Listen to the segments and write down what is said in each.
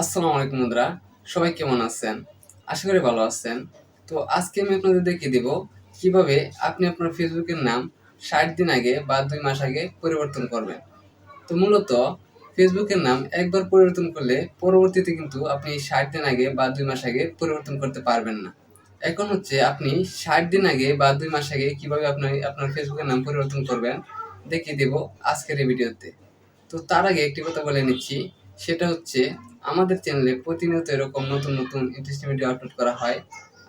আসসালামু আলাইকুম বন্ধুরা সবাই কেমন আছেন? আশা করি ভালো আছেন। তো আজকে আমি আপনাদের দেখিয়ে দিব কীভাবে আপনি আপনার ফেসবুকের নাম ষাট দিন আগে বা দুই মাস আগে পরিবর্তন করবেন। তো মূলত ফেসবুকের নাম একবার পরিবর্তন করলে পরবর্তীতে কিন্তু আপনি ষাট দিন আগে বা দুই মাস আগে পরিবর্তন করতে পারবেন না। এখন হচ্ছে আপনি ষাট দিন আগে বা দুই মাস আগে কীভাবে আপনার আপনার ফেসবুকের নাম পরিবর্তন করবেন দেখিয়ে দেব আজকের এই ভিডিওতে। তো তার আগে একটি কথা বলে নিচ্ছি সেটা হচ্ছে আমাদের চ্যানেলে প্রতিনিয়ত এরকম নতুন নতুন ইন্টারেস্টিং ভিডিও আপলোড করা হয়।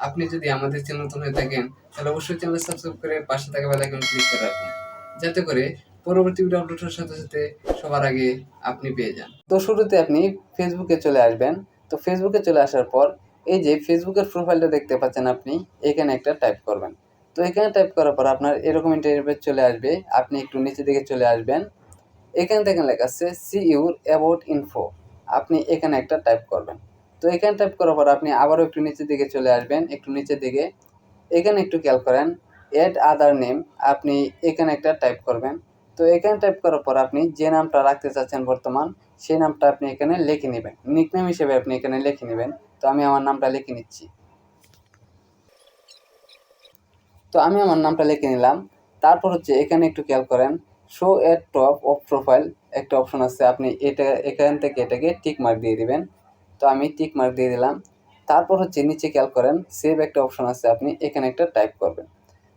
আপনি যদি আমাদের চ্যানেল নতুন হয়ে থাকেন, তাহলে অবশ্যই চ্যানেল সাবস্ক্রাইব করে পাশে থাকা বেল আইকন ক্লিক করে রাখুন। যাতে করে পরবর্তী ভিডিও আপলোড হওয়ার সাথে সাথে সবার আগে আপনি পেয়ে যান। তো শুরুতে আপনি ফেসবুকে চলে আসবেন। তো ফেসবুকে চলে আসার পর এই যে ফেসবুকের প্রোফাইলটা দেখতে পাচ্ছেন আপনি, এখানে একটা টাইপ করবেন। তো এখানে টাইপ করার পর আপনার এরকম ইন্টারভিউ চলে আসবে। আপনি একটু নিচে দিকে চলে আসবেন। এখানে দেখেন লেখা আছে সি ইউর অ্যাবাউট ইনফো আপনি এখানে একটা টাইপ করবেন। তো এখানে টাইপ করার পর আপনি আবারও একটু নিচের দিকে চলে আসবেন, একটু নিচের দিকে। এখানে একটু খেয়াল করেন এড আদার নেম আপনি এখানে একটা টাইপ করবেন। তো এখানে টাইপ করার পর আপনি যে নামটা রাখতে চাচ্ছেন বর্তমান, সেই নামটা আপনি এখানে লিখে নেবেন। নিকনেম হিসেবে আপনি এখানে লিখে নেবেন। তো আমি আমার নামটা লিখে নিচ্ছি। তো আমি আমার নামটা লিখে নিলাম। তারপর হচ্ছে এখানে একটু খেয়াল করেন show at top of profile একটা অপশন আছে, আপনি এটা, এখান থেকে এটাকে টিক মার্ক দিয়ে দিবেন। তো আমি টিক মার্ক দিয়ে দিলাম। তারপর হচ্ছে নিচে খেয়াল করেন সেভ একটা অপশন আছে, আপনি এখানে একটা টাইপ করবেন।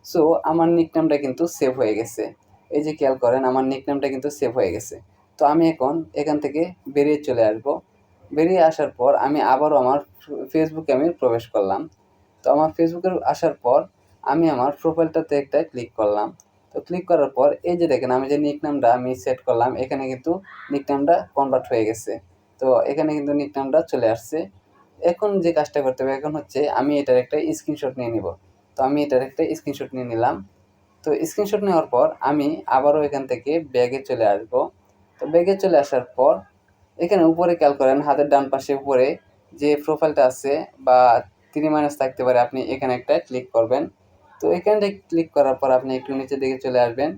সো আমার নিকনামটা কিন্তু সেভ হয়ে গেছে। এই যে খেয়াল করেন, আমার নিকনামটা কিন্তু সেভ হয়ে গেছে। তো আমি এখন এখান থেকে বেরিয়ে চলে আসব। বেরিয়ে আসার পর আমি আবারও আমার ফেসবুকে আমি প্রবেশ করলাম। তো আমার ফেসবুকে আসার পর আমি আমার প্রোফাইলটাতে একটা ক্লিক করলাম। তো ক্লিক করার পর এই যে দেখেন আমি যে নিকনামটা আমি সেট করলাম, এখানে কিন্তু নিকনামটা কনভার্ট হয়ে গেছে। তো এখানে কিন্তু নিকনামটা চলে আসছে। এখন যে কাজটা করতে হবে, এখন হচ্ছে আমি এটার একটা স্ক্রিনশট নিয়ে নিব। তো আমি এটার একটা স্ক্রিনশট নিয়ে নিলাম। তো স্ক্রিনশট নেওয়ার পর আমি আবারও এখান থেকে ব্যাগে চলে আসব। তো ব্যাগে চলে আসার পর এখানে উপরে খেয়াল করেন, হাতের ডান পাশে উপরে যে প্রোফাইলটা আছে বা থ্রি মাইনাস থাকতে পারে, আপনি এখানে একটা ক্লিক করবেন। তো এখানে ক্লিক করার পর আপনি একটু নিচের দিকে চলে আসবেন।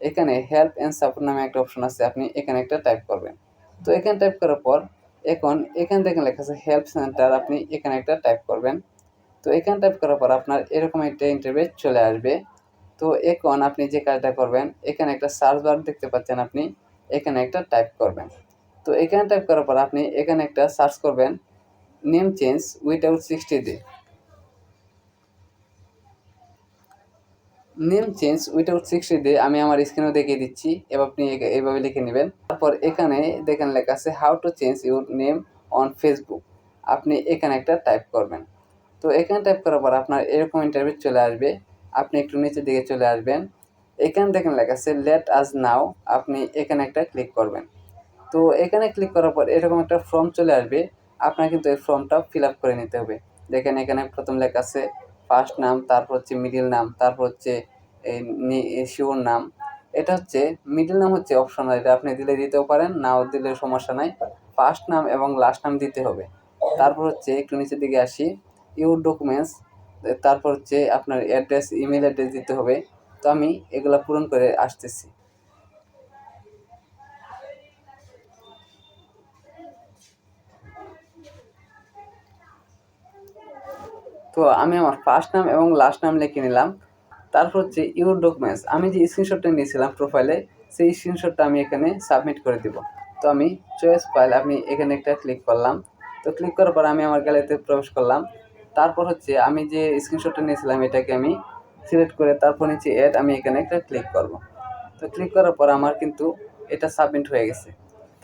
এখানে হেল্প অ্যান্ড সাপোর্ট নামে একটা অপশন আছে, আপনি এখানে একটা টাইপ করবেন। তো এখানে টাইপ করার পর এখন এখান থেকে লেখা আছে হেল্প সেন্টার আপনি এখানে একটা টাইপ করবেন। তো এখানে টাইপ করার পর আপনার এরকম একটা ইন্টারভিউ চলে আসবে। তো এখন আপনি যে কাজটা করবেন, এখানে একটা সার্চ বার দেখতে পাচ্ছেন আপনি, এখানে একটা টাইপ করবেন। তো এখানে টাইপ করার পর আপনি এখানে একটা সার্চ করবেন name change without sixty day name change without sixty day আমি আমার স্ক্রিনেও দেখিয়ে দিচ্ছি। এবার আপনি এইভাবে লিখে নেবেন। তারপর এখানে দেখেন লেখা আছে how to change your name on Facebook আপনি এখানে একটা টাইপ করবেন। তো এখানে টাইপ করার পর আপনার এরকম ইন্টারভিউ চলে আসবে। আপনি একটু নিচের দিকে চলে আসবেন। এখানে দেখেন লেখা আছে লেট আজ নাও আপনি এখানে একটা ক্লিক করবেন। তো এখানে ক্লিক করার পর এরকম একটা ফর্ম চলে আসবে। আপনার কিন্তু এই ফর্মটা ফিল আপ করে নিতে হবে। দেখেন এখানে প্রথম লেখা আছে ফার্স্ট নাম, তারপর হচ্ছে মিডিল নাম, তারপর হচ্ছে শিওর নাম। এটা হচ্ছে মিডিল নাম হচ্ছে অপশনাল এটা আপনি দিলে দিতেও পারেন, নাও দিলে সমস্যা নাই। ফার্স্ট নাম এবং লাস্ট নাম দিতে হবে। তারপর হচ্ছে, একটু নিচের দিকে আসি। ইউর ডকুমেন্টস তারপর হচ্ছে আপনার অ্যাড্রেস ইমেল অ্যাড্রেস দিতে হবে। তো আমি এগুলো পূরণ করে আসতেছি। তো আমি আমার ফার্স্ট নাম এবং লাস্ট নাম লিখে নিলাম। তারপর হচ্ছে ইউর ডকুমেন্টস আমি যে স্ক্রিনশটটা নিয়েছিলাম প্রোফাইলে সেই স্ক্রিনশটটা আমি এখানে সাবমিট করে দিব। তো আমি চয়েস ফাইল আমি এখানে একটা ক্লিক করলাম। তো ক্লিক করার পর আমি আমার গ্যালারিতে প্রবেশ করলাম। তারপর হচ্ছে আমি যে স্ক্রিনশটটা নিয়েছিলাম এটাকে আমি সিলেক্ট করে তারপর নিচে অ্যাড আমি এখানে একটা ক্লিক করব। তো ক্লিক করার পর আমার কিন্তু এটা সাবমিট হয়ে গেছে।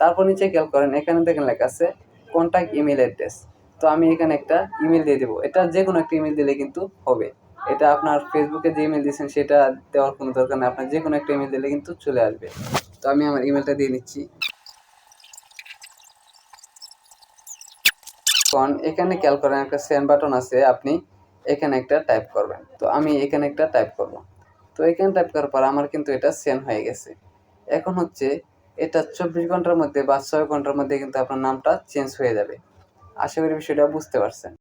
তারপর নিচে খেয়াল করেন, এখানে দেখেন লেখা আছে কন্ট্যাক্ট ইমেল অ্যাড্রেস তো আমি এখানে একটা ইমেল দিয়ে দেবো। এটা যে কোনো একটা ইমেল দিলে কিন্তু হবে। এটা আপনার ফেসবুকে যে ইমেল দিয়েছেন সেটা দেওয়ার কোনো দরকার নেই। আপনার যে কোনো একটা ইমেল দিলে কিন্তু চলে আসবে। তো আমি আমার ইমেলটা দিয়ে নিচ্ছি। এখন এখানে খেয়াল করেন একটা সেন্ড বাটন আছে, আপনি এখানে একটা টাইপ করবেন। তো আমি এখানে একটা টাইপ করব। তো এখানে টাইপ করার পর আমার কিন্তু এটা সেন্ড হয়ে গেছে। এখন হচ্ছে এটা চব্বিশ ঘণ্টার মধ্যে বা ছয় ঘণ্টার মধ্যে কিন্তু আপনার নামটা চেঞ্জ হয়ে যাবে। আশা করি বিষয়টা বুঝতে পারছেন।